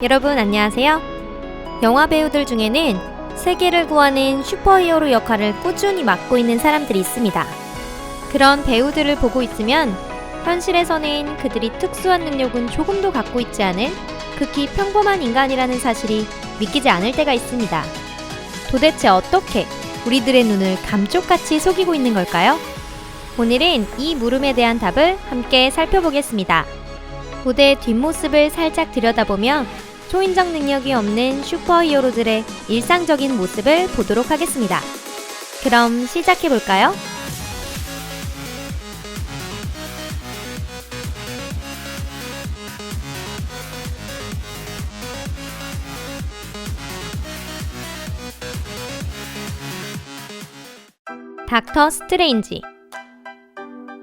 여러분 안녕하세요. 영화 배우들 중에는 세계를 구하는 슈퍼히어로 역할을 꾸준히 맡고 있는 사람들이 있습니다. 그런 배우들을 보고 있으면 현실에서는 그들이 특수한 능력은 조금도 갖고 있지 않은 극히 평범한 인간이라는 사실이 믿기지 않을 때가 있습니다. 도대체 어떻게 우리들의 눈을 감쪽같이 속이고 있는 걸까요? 오늘은 이 물음에 대한 답을 함께 살펴보겠습니다. 무대 뒷모습을 살짝 들여다보며 초인적 능력이 없는 슈퍼히어로들의 일상적인 모습을 보도록 하겠습니다. 그럼 시작해볼까요? 닥터 스트레인지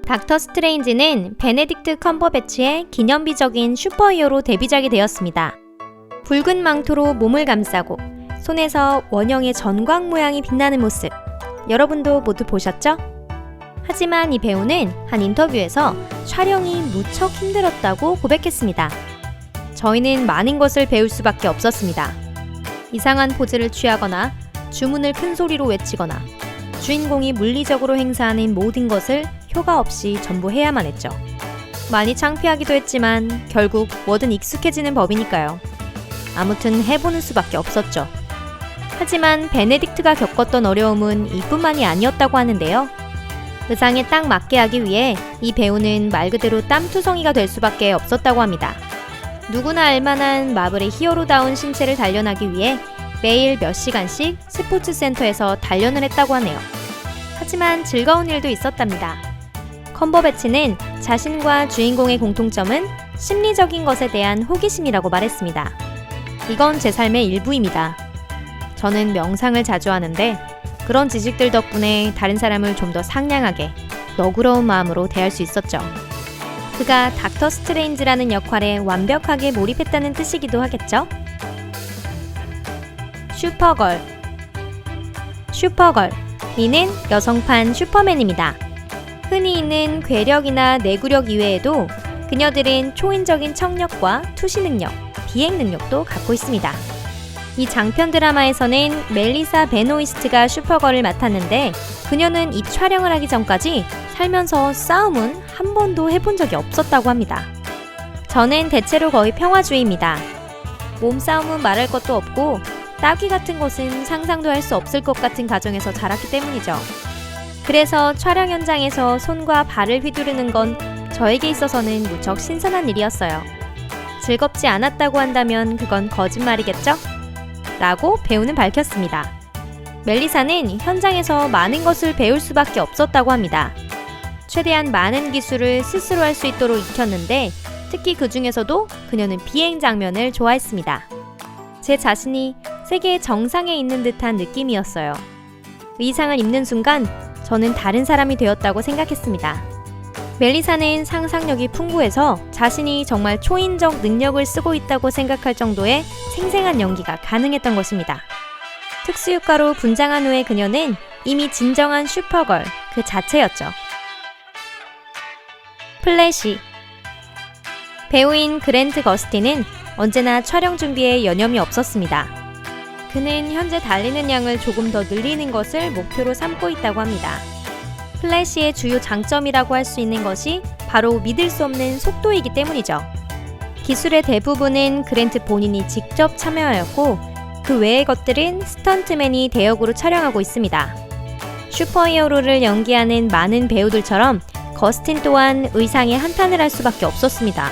닥터 스트레인지는 베네딕트 컴버배치의 기념비적인 슈퍼히어로 데뷔작이 되었습니다. 붉은 망토로 몸을 감싸고 손에서 원형의 전광 모양이 빛나는 모습 여러분도 모두 보셨죠? 하지만 이 배우는 한 인터뷰에서 촬영이 무척 힘들었다고 고백했습니다. 저희는 많은 것을 배울 수밖에 없었습니다. 이상한 포즈를 취하거나 주문을 큰 소리로 외치거나 주인공이 물리적으로 행사하는 모든 것을 효과 없이 전부 해야만 했죠. 많이 창피하기도 했지만 결국 뭐든 익숙해지는 법이니까요. 아무튼 해보는 수밖에 없었죠. 하지만 베네딕트가 겪었던 어려움은 이뿐만이 아니었다고 하는데요. 의상에 딱 맞게 하기 위해 이 배우는 말 그대로 땀투성이가 될 수밖에 없었다고 합니다. 누구나 알만한 마블의 히어로다운 신체를 단련하기 위해 매일 몇 시간씩 스포츠 센터에서 단련을 했다고 하네요. 하지만 즐거운 일도 있었답니다. 컴버배치는 자신과 주인공의 공통점은 심리적인 것에 대한 호기심이라고 말했습니다. 이건 제 삶의 일부입니다. 저는 명상을 자주 하는데 그런 지식들 덕분에 다른 사람을 좀 더 상냥하게 너그러운 마음으로 대할 수 있었죠. 그가 닥터 스트레인지라는 역할에 완벽하게 몰입했다는 뜻이기도 하겠죠? 슈퍼걸 슈퍼걸 이는 여성판 슈퍼맨입니다. 흔히 있는 괴력이나 내구력 이외에도 그녀들은 초인적인 청력과 투시 능력, 비행 능력도 갖고 있습니다. 이 장편 드라마에서는 멜리사 베노이스트가 슈퍼걸을 맡았는데 그녀는 이 촬영을 하기 전까지 살면서 싸움은 한 번도 해본 적이 없었다고 합니다. 저는 대체로 거의 평화주의입니다. 몸싸움은 말할 것도 없고 따귀 같은 것은 상상도 할 수 없을 것 같은 가정에서 자랐기 때문이죠. 그래서 촬영 현장에서 손과 발을 휘두르는 건 저에게 있어서는 무척 신선한 일이었어요. 즐겁지 않았다고 한다면 그건 거짓말이겠죠? 라고 배우는 밝혔습니다. 멜리사는 현장에서 많은 것을 배울 수밖에 없었다고 합니다. 최대한 많은 기술을 스스로 할 수 있도록 익혔는데 특히 그 중에서도 그녀는 비행 장면을 좋아했습니다. 제 자신이 세계의 정상에 있는 듯한 느낌이었어요. 의상을 입는 순간 저는 다른 사람이 되었다고 생각했습니다. 멜리사는 상상력이 풍부해서 자신이 정말 초인적 능력을 쓰고 있다고 생각할 정도의 생생한 연기가 가능했던 것입니다. 특수효과로 분장한 후의 그녀는 이미 진정한 슈퍼걸 그 자체였죠. 플래시 배우인 그랜트 거스티는 언제나 촬영 준비에 여념이 없었습니다. 그는 현재 달리는 양을 조금 더 늘리는 것을 목표로 삼고 있다고 합니다. 플래시의 주요 장점이라고 할 수 있는 것이 바로 믿을 수 없는 속도이기 때문이죠. 기술의 대부분은 그랜트 본인이 직접 참여하였고 그 외의 것들은 스턴트맨이 대역으로 촬영하고 있습니다. 슈퍼히어로를 연기하는 많은 배우들처럼 거스틴 또한 의상에 한탄을 할 수밖에 없었습니다.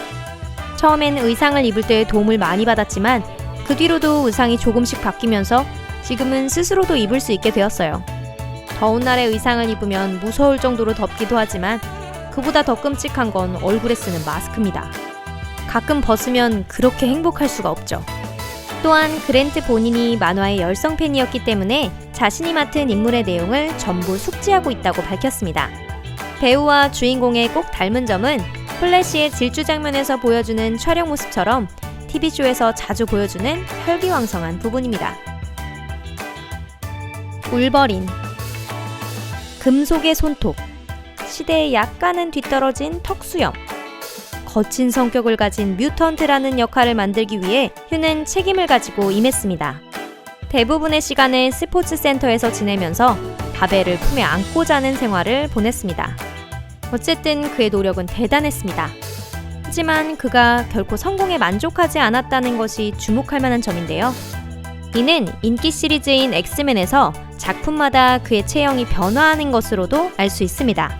처음엔 의상을 입을 때 도움을 많이 받았지만 그 뒤로도 의상이 조금씩 바뀌면서 지금은 스스로도 입을 수 있게 되었어요. 더운 날에 의상을 입으면 무서울 정도로 덥기도 하지만 그보다 더 끔찍한 건 얼굴에 쓰는 마스크입니다. 가끔 벗으면 그렇게 행복할 수가 없죠. 또한 그랜트 본인이 만화의 열성 팬이었기 때문에 자신이 맡은 인물의 내용을 전부 숙지하고 있다고 밝혔습니다. 배우와 주인공의 꼭 닮은 점은 플래시의 질주 장면에서 보여주는 촬영 모습처럼 TV쇼에서 자주 보여주는 혈기왕성한 부분입니다. 울버린 금속의 손톱 시대에 약간은 뒤떨어진 턱수염 거친 성격을 가진 뮤턴트라는 역할을 만들기 위해 휴는 책임을 가지고 임했습니다. 대부분의 시간을 스포츠 센터에서 지내면서 바벨을 품에 안고 자는 생활을 보냈습니다. 어쨌든 그의 노력은 대단했습니다. 하지만 그가 결코 성공에 만족하지 않았다는 것이 주목할 만한 점인데요. 이는 인기 시리즈인 엑스맨에서 작품마다 그의 체형이 변화하는 것으로도 알 수 있습니다.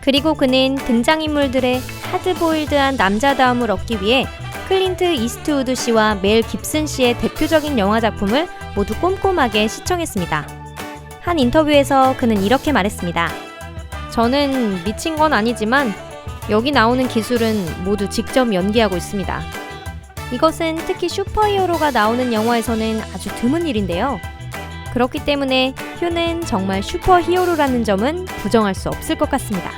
그리고 그는 등장인물들의 하드보일드한 남자다움을 얻기 위해 클린트 이스트우드 씨와 멜 깁슨 씨의 대표적인 영화 작품을 모두 꼼꼼하게 시청했습니다. 한 인터뷰에서 그는 이렇게 말했습니다. 저는 미친 건 아니지만 여기 나오는 기술은 모두 직접 연기하고 있습니다. 이것은 특히 슈퍼히어로가 나오는 영화에서는 아주 드문 일인데요. 그렇기 때문에 휴는 정말 슈퍼 히어로라는 점은 부정할 수 없을 것 같습니다.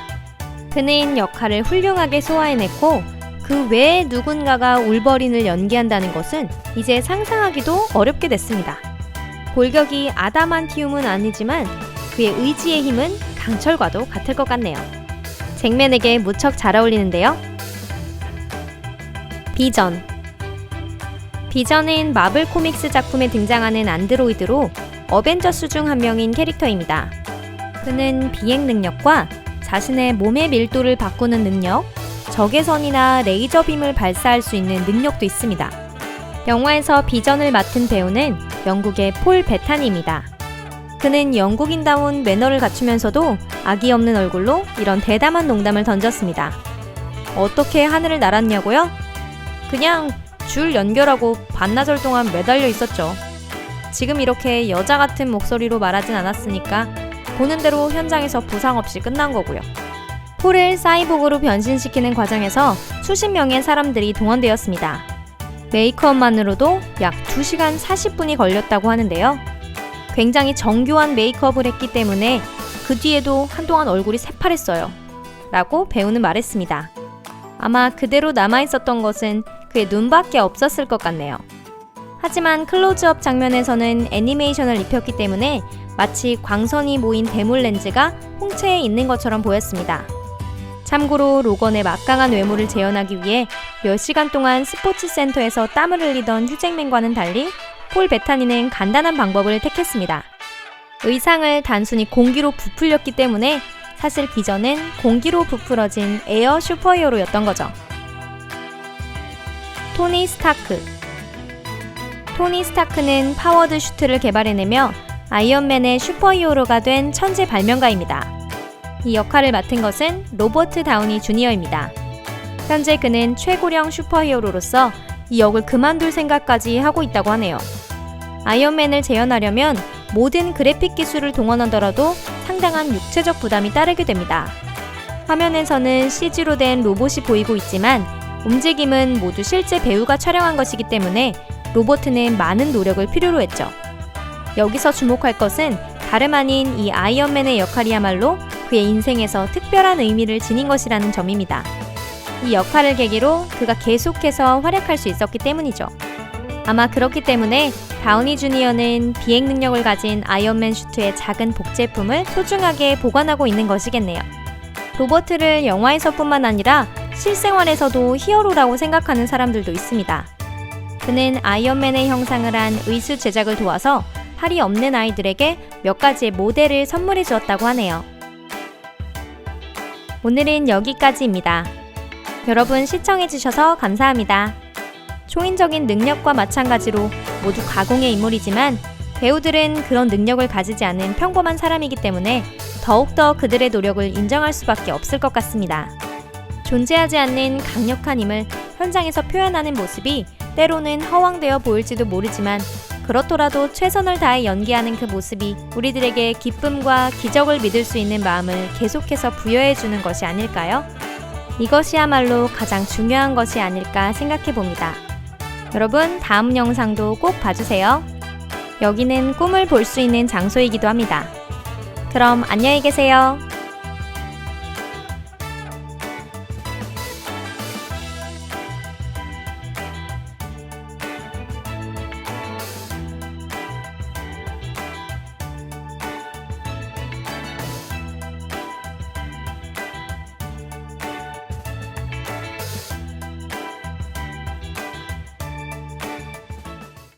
그는 역할을 훌륭하게 소화해냈고 그 외에 누군가가 울버린을 연기한다는 것은 이제 상상하기도 어렵게 됐습니다. 골격이 아다만티움은 아니지만 그의 의지의 힘은 강철과도 같을 것 같네요. 잭맨에게 무척 잘 어울리는데요. 비전 비전은 마블 코믹스 작품에 등장하는 안드로이드로 어벤져스 중 한 명인 캐릭터입니다. 그는 비행 능력과 자신의 몸의 밀도를 바꾸는 능력, 적외선이나 레이저 빔을 발사할 수 있는 능력도 있습니다. 영화에서 비전을 맡은 배우는 영국의 폴 베타니입니다. 그는 영국인다운 매너를 갖추면서도 악이 없는 얼굴로 이런 대담한 농담을 던졌습니다. 어떻게 하늘을 날았냐고요? 그냥 줄 연결하고 반나절 동안 매달려 있었죠. 지금 이렇게 여자 같은 목소리로 말하진 않았으니까 보는 대로 현장에서 부상 없이 끝난 거고요. 폴을 사이보그로 변신시키는 과정에서 수십 명의 사람들이 동원되었습니다. 메이크업만으로도 약 2시간 40분이 걸렸다고 하는데요. 굉장히 정교한 메이크업을 했기 때문에 그 뒤에도 한동안 얼굴이 새파랬어요. 라고 배우는 말했습니다. 아마 그대로 남아있었던 것은 그의 눈밖에 없었을 것 같네요. 하지만 클로즈업 장면에서는 애니메이션을 입혔기 때문에 마치 광선이 모인 대물 렌즈가 홍채에 있는 것처럼 보였습니다. 참고로 로건의 막강한 외모를 재현하기 위해 몇 시간 동안 스포츠 센터에서 땀을 흘리던 휴잭맨과는 달리 폴 베타니는 간단한 방법을 택했습니다. 의상을 단순히 공기로 부풀렸기 때문에 사실 비전은 공기로 부풀어진 에어 슈퍼히어로였던 거죠. 토니 스타크 토니 스타크는 파워드 슈트를 개발해내며 아이언맨의 슈퍼히어로가 된 천재 발명가입니다. 이 역할을 맡은 것은 로버트 다우니 주니어입니다. 현재 그는 최고령 슈퍼히어로로서 이 역을 그만둘 생각까지 하고 있다고 하네요. 아이언맨을 재현하려면 모든 그래픽 기술을 동원하더라도 상당한 육체적 부담이 따르게 됩니다. 화면에서는 CG로 된 로봇이 보이고 있지만 움직임은 모두 실제 배우가 촬영한 것이기 때문에 로버트는 많은 노력을 필요로 했죠. 여기서 주목할 것은 다름 아닌 이 아이언맨의 역할이야말로 그의 인생에서 특별한 의미를 지닌 것이라는 점입니다. 이 역할을 계기로 그가 계속해서 활약할 수 있었기 때문이죠. 아마 그렇기 때문에 다우니 주니어는 비행 능력을 가진 아이언맨 슈트의 작은 복제품을 소중하게 보관하고 있는 것이겠네요. 로버트를 영화에서뿐만 아니라 실생활에서도 히어로라고 생각하는 사람들도 있습니다. 그는 아이언맨의 형상을 한 의수 제작을 도와서 팔이 없는 아이들에게 몇 가지의 모델을 선물해 주었다고 하네요. 오늘은 여기까지입니다. 여러분 시청해주셔서 감사합니다. 초인적인 능력과 마찬가지로 모두 가공의 인물이지만 배우들은 그런 능력을 가지지 않은 평범한 사람이기 때문에 더욱더 그들의 노력을 인정할 수밖에 없을 것 같습니다. 존재하지 않는 강력한 힘을 현장에서 표현하는 모습이 때로는 허황되어 보일지도 모르지만 그렇더라도 최선을 다해 연기하는 그 모습이 우리들에게 기쁨과 기적을 믿을 수 있는 마음을 계속해서 부여해 주는 것이 아닐까요? 이것이야말로 가장 중요한 것이 아닐까 생각해 봅니다. 여러분, 다음 영상도 꼭 봐주세요. 여기는 꿈을 볼 수 있는 장소이기도 합니다. 그럼 안녕히 계세요.